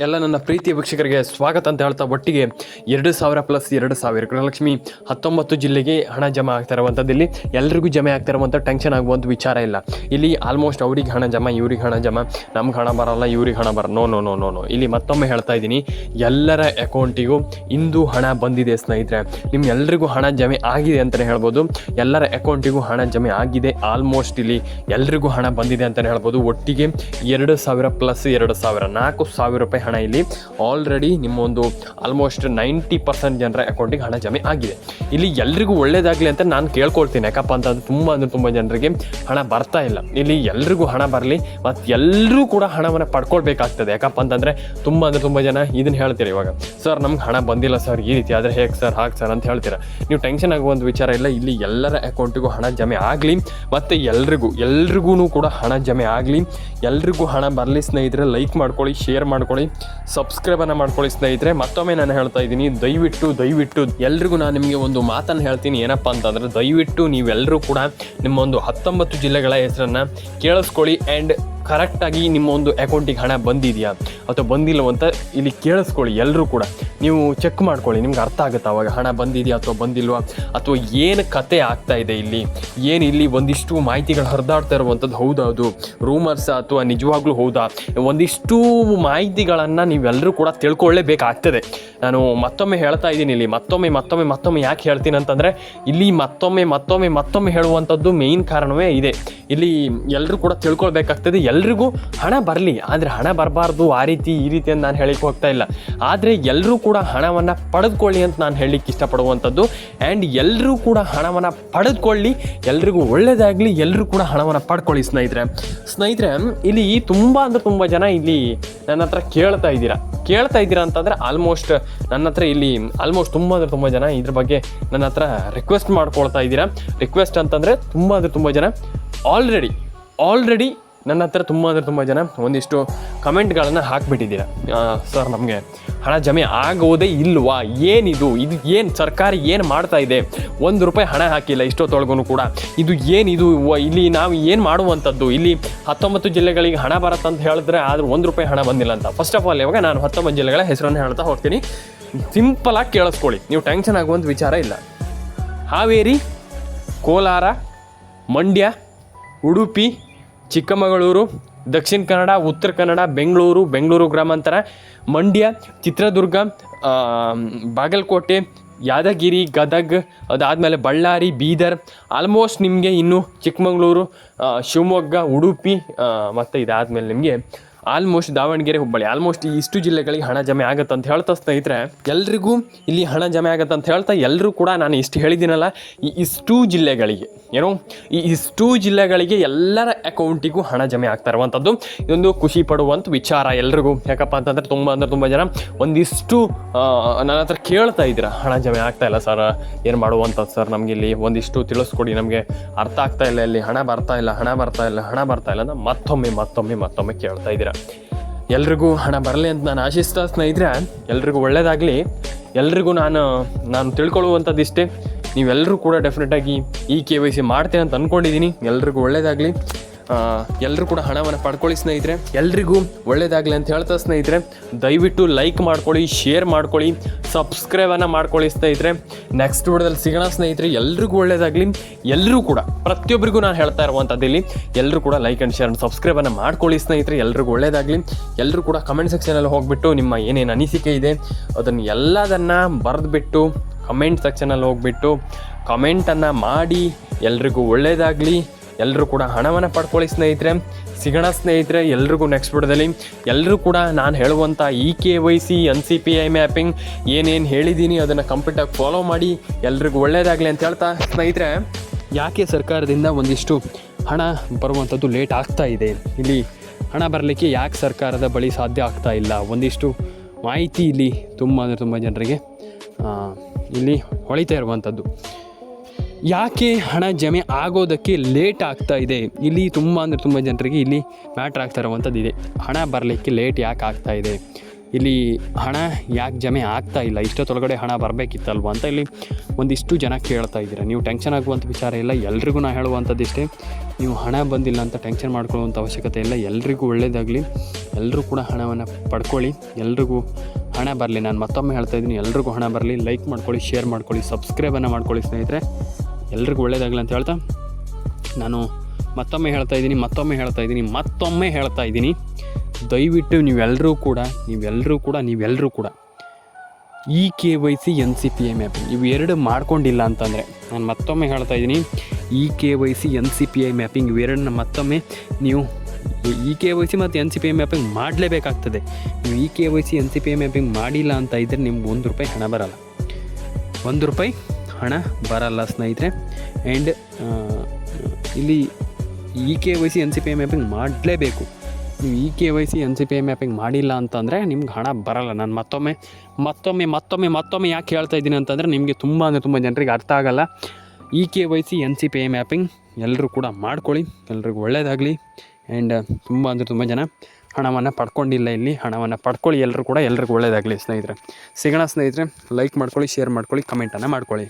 ಎಲ್ಲ ನನ್ನ ಪ್ರೀತಿಯ ವೀಕ್ಷಕರಿಗೆ ಸ್ವಾಗತ ಅಂತ ಹೇಳ್ತಾ ಒಟ್ಟಿಗೆ ಎರಡು ಸಾವಿರ ಪ್ಲಸ್ ಎರಡು ಸಾವಿರ. ಗೃಹಲಕ್ಷ್ಮಿ ಹತ್ತೊಂಬತ್ತು ಜಿಲ್ಲೆಗೆ ಹಣ ಜಮಾ ಆಗ್ತಾ ಇಲ್ಲಿ. ಎಲ್ರಿಗೂ ಜಮೆ ಆಗ್ತಾ ಇರುವಂಥ ಟೆನ್ಷನ್ ಆಗುವಂಥ ವಿಚಾರ ಇಲ್ಲ. ಇಲ್ಲಿ ಆಲ್ಮೋಸ್ಟ್ ಅವ್ರಿಗೆ ಹಣ ಜಮಾ, ಇವ್ರಿಗೆ ಹಣ ಜಮಾ, ನಮ್ಗೆ ಹಣ ಬರಲ್ಲ, ಇವ್ರಿಗೆ ಹಣ ಬರ no no no no no ಇಲ್ಲಿ ಮತ್ತೊಮ್ಮೆ ಹೇಳ್ತಾ ಇದ್ದೀನಿ, ಎಲ್ಲರ ಅಕೌಂಟಿಗೂ ಇಂದು ಹಣ ಬಂದಿದೆ ಸ್ನೇಹಿತರೆ. ನಿಮ್ಮ ಎಲ್ರಿಗೂ ಹಣ ಜಮೆ ಆಗಿದೆ ಅಂತಲೇ ಹೇಳ್ಬೋದು. ಎಲ್ಲರ ಅಕೌಂಟಿಗೂ ಹಣ ಜಮೆ ಆಗಿದೆ ಆಲ್ಮೋಸ್ಟ್ ಇಲ್ಲಿ ಎಲ್ರಿಗೂ ಹಣ ಬಂದಿದೆ ಅಂತಲೇ ಹೇಳ್ಬೋದು. ಒಟ್ಟಿಗೆ ಎರಡು ಸಾವಿರ ಪ್ಲಸ್ ಎರಡು ಸಾವಿರ, ನಾಲ್ಕು ಸಾವಿರ ರೂಪಾಯಿ ಹಣ ಇಲ್ಲಿ. ಆಲ್ರೆಡಿ ನಿಮ್ಮ ಒಂದು ಆಲ್ಮೋಸ್ಟ್ ನೈಂಟಿ ಪರ್ಸೆಂಟ್ ಜನರ ಅಕೌಂಟಿಗೆ ಹಣ ಜಮೆ ಆಗಿದೆ. ಇಲ್ಲಿ ಎಲ್ರಿಗೂ ಒಳ್ಳೇದಾಗಲಿ ಅಂತ ನಾನು ಕೇಳ್ಕೊಳ್ತೀನಿ. ಯಾಕಪ್ಪ ಅಂತಂದ್ರೆ ತುಂಬ ಅಂದರೆ ತುಂಬ ಜನರಿಗೆ ಹಣ ಬರ್ತಾ ಇಲ್ಲ. ಇಲ್ಲಿ ಎಲ್ರಿಗೂ ಹಣ ಬರಲಿ ಮತ್ತು ಎಲ್ಲರೂ ಕೂಡ ಹಣವನ್ನು ಪಡ್ಕೊಳ್ಬೇಕಾಗ್ತದೆ. ಯಾಕಪ್ಪ ಅಂತಂದರೆ ತುಂಬ ಅಂದರೆ ತುಂಬ ಜನ ಇದನ್ನು ಹೇಳ್ತೀರಿ ಇವಾಗ? ಸರ್, ನಮ್ಗೆ ಹಣ ಬಂದಿಲ್ಲ ಸರ್, ಈ ರೀತಿ ಆದರೆ ಹೇಗೆ ಸರ್ ಹಾಕಿ ಸರ್ ಅಂತ ಹೇಳ್ತೀರ? ನೀವು ಟೆನ್ಷನ್ ಒಂದು ವಿಚಾರ ಇಲ್ಲ. ಇಲ್ಲಿ ಎಲ್ಲರ ಅಕೌಂಟಿಗೂ ಹಣ ಜಮೆ ಆಗಲಿ, ಮತ್ತು ಎಲ್ರಿಗೂ ಎಲ್ರಿಗೂ ಕೂಡ ಹಣ ಜಮೆ ಆಗಲಿ. ಎಲ್ರಿಗೂ ಹಣ ಬರಲಿ ಸ್ನೇಹಿತರೆ ಲೈಕ್ ಮಾಡ್ಕೊಳ್ಳಿ ಶೇರ್ ಮಾಡ್ಕೊಳ್ಳಿ. ಸಬ್ಸ್ಕ್ರೈಬನ್ನು ಮಾಡ್ಕೊಳ್ಳಿ ಸ್ನೇಹಿತರೆ, ಮತ್ತೊಮ್ಮೆ ನಾನು ಹೇಳ್ತಾ ಇದ್ದೀನಿ, ದಯವಿಟ್ಟು ದಯವಿಟ್ಟು ಎಲ್ರಿಗೂ ನಾನು ನಿಮಗೆ ಒಂದು ಮಾತನ್ನು ಹೇಳ್ತೀನಿ, ಏನಪ್ಪ ಅಂತಂದರೆ ದಯವಿಟ್ಟು ನೀವೆಲ್ಲರೂ ಕೂಡ ನಿಮ್ಮ ಒಂದು ಹತ್ತೊಂಬತ್ತು ಜಿಲ್ಲೆಗಳ ಹೆಸರನ್ನು ಕೇಳಿಸ್ಕೊಳ್ಳಿ. ಆ್ಯಂಡ್ ಕರೆಕ್ಟಾಗಿ ನಿಮ್ಮ ಒಂದು ಅಕೌಂಟಿಗೆ ಹಣ ಬಂದಿದೆಯಾ? ಅಥವಾ ಬಂದಿಲ್ಲವಂತ ಇಲ್ಲಿ ಕೇಳಿಸ್ಕೊಳ್ಳಿ ಎಲ್ಲರೂ ಕೂಡ. ನೀವು ಚೆಕ್ ಮಾಡ್ಕೊಳ್ಳಿ, ನಿಮ್ಗೆ ಅರ್ಥ ಆಗುತ್ತೆ? ಅವಾಗ ಹಣ ಬಂದಿದೆಯಾ ಅಥವಾ ಬಂದಿಲ್ವಾ? ಅಥವಾ ಏನು ಕತೆ ಆಗ್ತಾ ಇದೆ ಇಲ್ಲಿ? ಏನು ಇಲ್ಲಿ ಒಂದಿಷ್ಟು ಮಾಹಿತಿಗಳು ಹರಿದಾಡ್ತಾ ಇರುವಂಥದ್ದು ಹೌದಾ ಅದು ರೂಮರ್ಸ್ ಅಥವಾ ನಿಜವಾಗ್ಲೂ ಹೌದಾ? ಒಂದಿಷ್ಟು ಮಾಹಿತಿಗಳನ್ನು ನೀವೆಲ್ಲರೂ ಕೂಡ ತಿಳ್ಕೊಳ್ಳೇಬೇಕಾಗ್ತದೆ. ನಾನು ಮತ್ತೊಮ್ಮೆ ಹೇಳ್ತಾ ಇದ್ದೀನಿ ಇಲ್ಲಿ, ಮತ್ತೊಮ್ಮೆ ಮತ್ತೊಮ್ಮೆ ಮತ್ತೊಮ್ಮೆ ಯಾಕೆ ಹೇಳ್ತೀನಿ ಅಂತಂದರೆ, ಇಲ್ಲಿ ಮತ್ತೊಮ್ಮೆ ಮತ್ತೊಮ್ಮೆ ಮತ್ತೊಮ್ಮೆ ಹೇಳುವಂಥದ್ದು ಮೇಯ್ನ್ ಕಾರಣವೇ ಇದೆ. ಇಲ್ಲಿ ಎಲ್ಲರೂ ಕೂಡ ತಿಳ್ಕೊಳ್ಬೇಕಾಗ್ತದೆ ಎಲ್ರಿಗೂ ಹಣ ಬರಲಿ. ಆದರೆ ಹಣ ಬರಬಾರ್ದು. ಆ ರೀತಿ, ಈ ರೀತಿ ಅಂತ ನಾನು ಹೇಳಿಕ್ಕೆ ಹೋಗ್ತಾ ಇಲ್ಲ. ಆದರೆ ಎಲ್ಲರೂ ಕೂಡ ಹಣವನ್ನು ಪಡೆದುಕೊಳ್ಳಿ ಅಂತ ನಾನು ಹೇಳಲಿಕ್ಕೆ ಇಷ್ಟಪಡುವಂಥದ್ದು. ಆ್ಯಂಡ್ ಎಲ್ಲರೂ ಕೂಡ ಹಣವನ್ನು ಪಡೆದುಕೊಳ್ಳಿ. ಎಲ್ರಿಗೂ ಒಳ್ಳೆಯದಾಗಲಿ ಎಲ್ಲರೂ ಕೂಡ ಹಣವನ್ನು ಪಡ್ಕೊಳ್ಳಿ ಸ್ನೇಹಿತರೆ. ಸ್ನೇಹಿತರೆ, ಇಲ್ಲಿ ತುಂಬ ಅಂದರೆ ತುಂಬ ಜನ ಇಲ್ಲಿ ನನ್ನ ಹತ್ರ ಕೇಳ್ತಾ ಇದ್ದೀರಾ. ಕೇಳ್ತಾ ಇದ್ದೀರಾ ಅಂತಂದರೆ ಆಲ್ಮೋಸ್ಟ್ ನನ್ನ ಹತ್ರ ಇಲ್ಲಿ ಆಲ್ಮೋಸ್ಟ್ ತುಂಬ ಅಂದರೆ ತುಂಬ ಜನ ಇದ್ರ ಬಗ್ಗೆ ನನ್ನ ಹತ್ರ ರಿಕ್ವೆಸ್ಟ್ ಮಾಡ್ಕೊಳ್ತಾ ಇದ್ದೀರಾ. ರಿಕ್ವೆಸ್ಟ್ ಅಂತಂದರೆ ತುಂಬ ಅಂದರೆ ತುಂಬ ಜನ ಆಲ್ರೆಡಿ ಆಲ್ರೆಡಿ ನನ್ನ ಹತ್ರ ತುಂಬ ಅಂದರೆ ತುಂಬ ಜನ ಒಂದಿಷ್ಟು ಕಮೆಂಟ್ಗಳನ್ನು ಹಾಕಿಬಿಟ್ಟಿದ್ದೀರ. ಸರ್ ನಮಗೆ ಹಣ ಜಮೆ ಆಗೋದೇ ಇಲ್ವಾ? ಏನಿದು? ಇದು ಏನು ಸರ್ಕಾರ ಏನು ಮಾಡ್ತಾ ಇದೆ? ಒಂದು ರೂಪಾಯಿ ಹಣ ಹಾಕಿಲ್ಲ ಇಷ್ಟೊತ್ತೊಳಗೂ ಕೂಡ. ಇದು ಏನಿದು? ಇಲ್ಲಿ ನಾವು ಏನು ಮಾಡುವಂಥದ್ದು? ಇಲ್ಲಿ ಹತ್ತೊಂಬತ್ತು ಜಿಲ್ಲೆಗಳಿಗೆ ಹಣ ಬರುತ್ತೆ ಅಂತ ಹೇಳಿದ್ರೆ ಆದ್ರೆ ಒಂದು ರೂಪಾಯಿ ಹಣ ಬಂದಿಲ್ಲ ಅಂತ. ಫಸ್ಟ್ ಆಫ್ ಆಲ್ ಇವಾಗ ನಾನು ಹತ್ತೊಂಬತ್ತು ಜಿಲ್ಲೆಗಳ ಹೆಸರನ್ನು ಹೇಳ್ತಾ ಹೋಗ್ತೀನಿ. ಸಿಂಪಲಾಗಿ ಕೇಳಿಸ್ಕೊಳ್ಳಿ. ನೀವು ಟೆನ್ಷನ್ ಆಗುವಂಥ ವಿಚಾರ ಇಲ್ಲ. ಹಾವೇರಿ, ಕೋಲಾರ, ಮಂಡ್ಯ ಉಡುಪಿ, ಚಿಕ್ಕಮಗಳೂರು, ದಕ್ಷಿಣ ಕನ್ನಡ, ಉತ್ತರ ಕನ್ನಡ, ಬೆಂಗಳೂರು ಬೆಂಗಳೂರು ಗ್ರಾಮಾಂತರ, ಮಂಡ್ಯ, ಚಿತ್ರದುರ್ಗ ಬಾಗಲಕೋಟೆ, ಯಾದಗಿರಿ, ಗದಗ್, ಅದಾದಮೇಲೆ ಬಳ್ಳಾರಿ, ಬೀದರ್ ಆಲ್ಮೋಸ್ಟ್ ನಿಮಗೆ ಇನ್ನು ಚಿಕ್ಕಮಗಳೂರು ಶಿವಮೊಗ್ಗ, ಉಡುಪಿ ಮತ್ತು ಇದಾದಮೇಲೆ ನಿಮಗೆ ಆಲ್ಮೋಸ್ಟ್ ದಾವಣಗೆರೆ ಹುಬ್ಬಳ್ಳಿ ಆಲ್ಮೋಸ್ಟ್ ಇಷ್ಟು ಜಿಲ್ಲೆಗಳಿಗೆ ಹಣ ಜಮೆ ಆಗುತ್ತೆ ಅಂತ ಹೇಳ್ತಾ ಸ್ನೇಹಿತರೆ, ಎಲ್ರಿಗೂ ಇಲ್ಲಿ ಹಣ ಜಮೆ ಆಗುತ್ತೆ ಅಂತ ಹೇಳ್ತಾ ಎಲ್ಲರೂ ಕೂಡ ನಾನು ಇಷ್ಟು ಹೇಳಿದ್ದೀನಲ್ಲ, ಈ ಇಷ್ಟು ಜಿಲ್ಲೆಗಳಿಗೆ, ಏನೋ, ಈ ಇಷ್ಟು ಜಿಲ್ಲೆಗಳಿಗೆ ಎಲ್ಲರ ಅಕೌಂಟಿಗೂ ಹಣ ಜಮೆ ಆಗ್ತಾ ಇರುವಂಥದ್ದು. ಇದೊಂದು ಖುಷಿ ಪಡುವಂಥ ವಿಚಾರ ಎಲ್ರಿಗೂ. ಯಾಕಪ್ಪ ಅಂತಂದರೆ ತುಂಬ ಅಂದರೆ ತುಂಬ ಜನ ಒಂದಿಷ್ಟು ನನ್ನ ಹತ್ರ ಕೇಳ್ತಾ ಇದ್ದೀರಾ, ಹಣ ಜಮೆ ಆಗ್ತಾ ಇಲ್ಲ ಸರ್, ಏನು ಮಾಡುವಂಥದ್ದು ಸರ್ ನಮಗೆ ಇಲ್ಲಿ? ಒಂದಿಷ್ಟು ತಿಳಿಸ್ಕೊಡಿ ನಮಗೆ. ಅರ್ಥ ಆಗ್ತಾ ಇಲ್ಲ ಇಲ್ಲಿ, ಹಣ ಬರ್ತಾ ಇಲ್ಲ, ಹಣ ಬರ್ತಾ ಇಲ್ಲ, ಹಣ ಬರ್ತಾ ಇಲ್ಲ ಅಂತ ಮತ್ತೊಮ್ಮೆ ಮತ್ತೊಮ್ಮೆ ಮತ್ತೊಮ್ಮೆ ಕೇಳ್ತಾ ಇದ್ದೀರಾ. ಎಲ್ರಿಗೂ ಹಣ ಬರಲಿ ಅಂತ ನಾನು ಆಶಿಸ್ತಾ ಸ್ನೇಹಿತರೆ, ಎಲ್ರಿಗೂ ಒಳ್ಳೆಯದಾಗಲಿ ಎಲ್ರಿಗೂ ನಾನು ನಾನು ತಿಳ್ಕೊಳ್ಳುವಂಥದ್ದು ಇಷ್ಟೇ. ನೀವೆಲ್ಲರೂ ಕೂಡ ಡೆಫಿನೆಟಾಗಿ ಈ ಕೆ ವೈ ಸಿ ಮಾಡ್ತೇನೆ ಅಂತ ಅಂದ್ಕೊಂಡಿದ್ದೀನಿ ಎಲ್ರಿಗೂ ಒಳ್ಳೆಯದಾಗಲಿ ಎಲ್ಲರೂ ಕೂಡ ಹಣವನ್ನು ಪಡ್ಕೊಳ್ಳಿ ಸ್ನೇಹಿತರೆ. ಎಲ್ರಿಗೂ ಒಳ್ಳೇದಾಗಲಿ ಅಂತ ಹೇಳ್ತಾ ಸ್ನೇಹಿತರೆ. ದಯವಿಟ್ಟು ಲೈಕ್ ಮಾಡ್ಕೊಳ್ಳಿ ಶೇರ್ ಮಾಡ್ಕೊಳ್ಳಿ ಸಬ್ಸ್ಕ್ರೈಬನ್ನು ಮಾಡ್ಕೊಳ್ಳಿ ಸ್ನೇಹಿತರೆ. ನೆಕ್ಸ್ಟ್ ವಿಡಿಯೋದಲ್ಲಿ ಸಿಗೋಣ ಸ್ನೇಹಿತರೆ. ಎಲ್ರಿಗೂ ಒಳ್ಳೇದಾಗಲಿ. ಎಲ್ಲರೂ ಕೂಡ ಪ್ರತಿಯೊಬ್ಬರಿಗೂ ನಾನು ಹೇಳ್ತಾ ಇರುವಂಥದ್ದು ಇಲ್ಲಿ ಎಲ್ಲರೂ ಕೂಡ ಲೈಕ್ ಆ್ಯಂಡ್ ಶೇರ್ ಸಬ್ಸ್ಕ್ರೈಬನ್ನು ಮಾಡ್ಕೊಳ್ಳಿ ಸ್ನೇಹಿತರೆ. ಎಲ್ರಿಗೂ ಒಳ್ಳೇದಾಗಲಿ. ಎಲ್ಲರೂ ಕೂಡ ಕಮೆಂಟ್ ಸೆಕ್ಷನಲ್ಲಿ ಹೋಗಿಬಿಟ್ಟು ನಿಮ್ಮ ಏನೇನು ಅನಿಸಿಕೆ ಇದೆ ಅದನ್ನು ಎಲ್ಲದನ್ನು ಬರೆದ್ಬಿಟ್ಟು ಕಮೆಂಟ್ ಸೆಕ್ಷನಲ್ಲಿ ಹೋಗಿಬಿಟ್ಟು ಕಮೆಂಟನ್ನು ಮಾಡಿ ಎಲ್ರಿಗೂ ಒಳ್ಳೆಯದಾಗಲಿ ಎಲ್ಲರೂ ಕೂಡ ಹಣವನ್ನು ಪಡ್ಕೊಳ್ಳಿ ಸ್ನೇಹಿತರೆ, ಸಿಗೋಣ ಸ್ನೇಹಿತರೆ ಎಲ್ರಿಗೂ ನೆಕ್ಸ್ಟ್ ಬಿಡದಲ್ಲಿ. ಎಲ್ಲರೂ ಕೂಡ ನಾನು ಹೇಳುವಂಥ E K Y C N C P I mapping ಏನೇನು ಹೇಳಿದ್ದೀನಿ ಅದನ್ನು ಕಂಪ್ಲೀಟಾಗಿ ಫಾಲೋ ಮಾಡಿ, ಎಲ್ರಿಗೂ ಒಳ್ಳೆಯದಾಗಲಿ ಅಂತ ಹೇಳ್ತಾ ಸ್ನೇಹಿತರೆ. ಯಾಕೆ ಸರ್ಕಾರದಿಂದ ಒಂದಿಷ್ಟು ಹಣ ಬರುವಂಥದ್ದು ಲೇಟ್ ಆಗ್ತಾ ಇದೆ? ಇಲ್ಲಿ ಹಣ ಬರಲಿಕ್ಕೆ ಯಾಕೆ ಸರ್ಕಾರದ ಬಳಿ ಸಾಧ್ಯ ಆಗ್ತಾ ಇಲ್ಲ? ಒಂದಿಷ್ಟು ಮಾಹಿತಿ ಇಲ್ಲಿ ತುಂಬ ಅಂದರೆ ತುಂಬ ಜನರಿಗೆ ಇಲ್ಲಿ ಹೊಳಿತಾ ಇರುವಂಥದ್ದು ಯಾಕೆ ಹಣ ಜಮೆ ಆಗೋದಕ್ಕೆ ಲೇಟ್ ಆಗ್ತಾ ಇದೆ? ಇಲ್ಲಿ ತುಂಬ ಅಂದರೆ ತುಂಬ ಜನರಿಗೆ ಇಲ್ಲಿ ಮ್ಯಾಟ್ರ್ ಆಗ್ತಾ ಇರುವಂಥದ್ದು ಇದೆ. ಹಣ ಬರಲಿಕ್ಕೆ ಲೇಟ್ ಯಾಕೆ ಆಗ್ತಾ ಇದೆ? ಇಲ್ಲಿ ಹಣ ಯಾಕೆ ಜಮೆ ಆಗ್ತಾ ಇಲ್ಲ? ಇಷ್ಟೊತ್ತೊಳಗಡೆ ಹಣ ಬರಬೇಕಿತ್ತಲ್ವ ಅಂತ ಇಲ್ಲಿ ಒಂದಿಷ್ಟು ಜನ ಕೇಳ್ತಾ ಇದ್ದೀರಾ. ನೀವು ಟೆನ್ಷನ್ ಆಗುವಂಥ ವಿಚಾರ ಇಲ್ಲ. ಎಲ್ರಿಗೂ ನಾ ಹೇಳುವಂಥದ್ದು ನೀವು ಹಣ ಬಂದಿಲ್ಲ ಅಂತ ಟೆನ್ಷನ್ ಮಾಡ್ಕೊಳ್ಳುವಂಥ ಅವಶ್ಯಕತೆ ಇಲ್ಲ. ಎಲ್ರಿಗೂ ಒಳ್ಳೆಯದಾಗಲಿ ಎಲ್ಲರೂ ಕೂಡ ಹಣವನ್ನು ಪಡ್ಕೊಳ್ಳಿ. ಎಲ್ರಿಗೂ ಹಣ ಬರಲಿ. ನಾನು ಮತ್ತೊಮ್ಮೆ ಹೇಳ್ತಾ ಇದ್ದೀನಿ. ಎಲ್ರಿಗೂ ಹಣ ಬರಲಿ. ಲೈಕ್ ಮಾಡ್ಕೊಳ್ಳಿ, ಶೇರ್ ಮಾಡ್ಕೊಳ್ಳಿ, ಸಬ್ಸ್ಕ್ರೈಬನ್ನು ಮಾಡ್ಕೊಳ್ಳಿ ಸ್ನೇಹಿತರೆ. ಎಲ್ರಿಗೂ ಒಳ್ಳೆಯದಾಗಲಿ ಅಂತ ಹೇಳ್ತಾ ನಾನು ಮತ್ತೊಮ್ಮೆ ಹೇಳ್ತಾ ಇದ್ದೀನಿ, ಮತ್ತೊಮ್ಮೆ ಹೇಳ್ತಾ ಇದ್ದೀನಿ, ಮತ್ತೊಮ್ಮೆ ಹೇಳ್ತಾ ಇದ್ದೀನಿ. ದಯವಿಟ್ಟು ನೀವೆಲ್ಲರೂ ಕೂಡ ನೀವೆಲ್ಲರೂ ಕೂಡ ನೀವೆಲ್ಲರೂ ಕೂಡ E K Y C N C P I mapping ಇವು ಮಾಡ್ಕೊಂಡಿಲ್ಲ ಅಂತಂದರೆ ನಾನು ಮತ್ತೊಮ್ಮೆ ಹೇಳ್ತಾ ಇದ್ದೀನಿ E K Y C N C P I mapping ಇವೆರಡನ್ನ ಮತ್ತೊಮ್ಮೆ ನೀವು ಇ ಕೆ ವೈ ಸಿ ಮತ್ತು N C P I mapping ಮಾಡಲೇಬೇಕಾಗ್ತದೆ. ನೀವು E K Y C N C P I mapping ಮಾಡಿಲ್ಲ ಅಂತ ಇದ್ದರೆ ನಿಮ್ಗೆ ಒಂದು ರೂಪಾಯಿ ಹಣ ಬರಲ್ಲ. ಒಂದು ರೂಪಾಯಿ ಹಣ ಬರಲ್ಲ ಸ್ನೇಹಿತರೆ. ಆ್ಯಂಡ್ ಇಲ್ಲಿ E K Y C N C P I mapping ಮಾಡಲೇಬೇಕು. ನೀವು E K Y C N C P I mapping ಮಾಡಿಲ್ಲ ಅಂತಂದರೆ ನಿಮ್ಗೆ ಹಣ ಬರಲ್ಲ. ನಾನು ಮತ್ತೊಮ್ಮೆ ಮತ್ತೊಮ್ಮೆ ಮತ್ತೊಮ್ಮೆ ಮತ್ತೊಮ್ಮೆ ಯಾಕೆ ಹೇಳ್ತಾ ಇದ್ದೀನಿ ಅಂತಂದರೆ ನಿಮಗೆ ತುಂಬ ಅಂದರೆ ತುಂಬ ಜನರಿಗೆ ಅರ್ಥ ಆಗಲ್ಲ. E K Y C N C P I mapping ಎಲ್ಲರೂ ಕೂಡ ಮಾಡ್ಕೊಳ್ಳಿ. ಎಲ್ರಿಗೂ ಒಳ್ಳೆಯದಾಗಲಿ ಆ್ಯಂಡ್ ತುಂಬ ಅಂದರೆ ತುಂಬ ಜನ ಹಣವನ್ನು ಪಡ್ಕೊಂಡಿಲ್ಲ ಇಲ್ಲಿ. ಹಣವನ್ನು ಪಡ್ಕೊಳ್ಳಿ ಎಲ್ಲರೂ ಕೂಡ. ಎಲ್ರಿಗೂ ಒಳ್ಳೆಯದಾಗಲಿ ಸ್ನೇಹಿತರೆ. ಸಿಗೋಣ ಸ್ನೇಹಿತರೆ. ಲೈಕ್ ಮಾಡ್ಕೊಳ್ಳಿ ಶೇರ್ ಮಾಡ್ಕೊಳ್ಳಿ ಕಮೆಂಟನ್ನು ಮಾಡ್ಕೊಳ್ಳಿ.